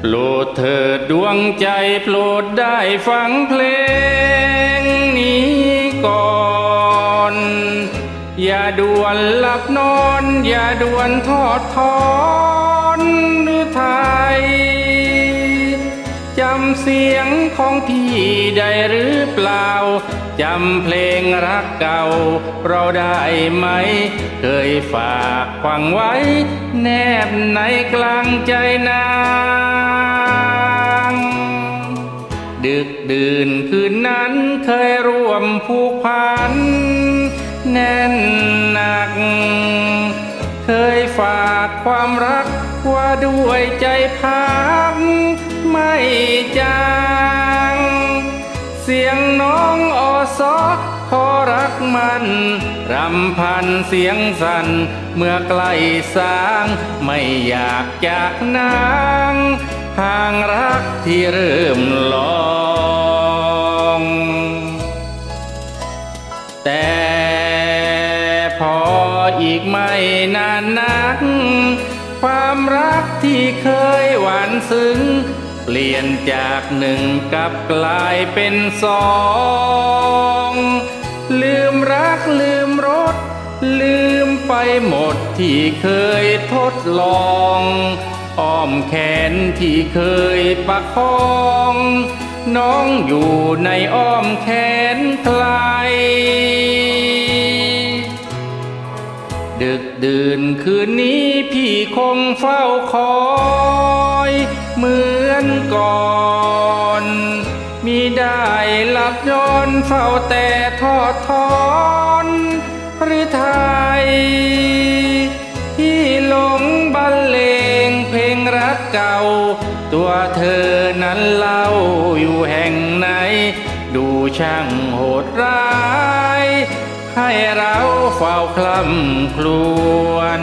โปรดเถิดดวงใจโปรดได้ฟังเพลงนี้ก่อน อย่าด่วนหลับนอน อย่าด่วนทอดทอนหรือไทยจำเสียงของพี่ได้หรือเปล่า จำเพลงรักเก่า เราได้ไหม เคยฝากฟังไว้ แนบในกลางใจนา ดึกดื่นคืนนั้นเคยร่วมผูกพัน แน่นหนัก เคยฝากความรักว่าด้วยใจพักไม่จางเสียงน้องอซอขอรักมันรำพันเสียงสั่นเมื่อใกล้สาง ไม่อยากจากนางห่างรักที่เริ่มลอ ออีกไม่นานนัก ความรักที่เคยหวานซึ้ง เปลี่ยนจากหนึ่งกลับกลายเป็นสอง ลืมรักลืมรส ลืมไปหมดที่เคยทดลองอ้อมแขนที่เคยประคอง น้องอยู่ในอ้อมแขนใคร ดึกดื่นคืนนี้พี่คงเฝ้าคอย เหมือนก่อน มีได้หลับนอนเฝ้าแต่ทอดทอนหรือไทยที่หลงบรรเลงเพลงรักเก่า ตัวเธอนั้นเล่าอยู่แห่งไหน ดูช่างโหดร้าย ให้เราเฝ้าคลำครวน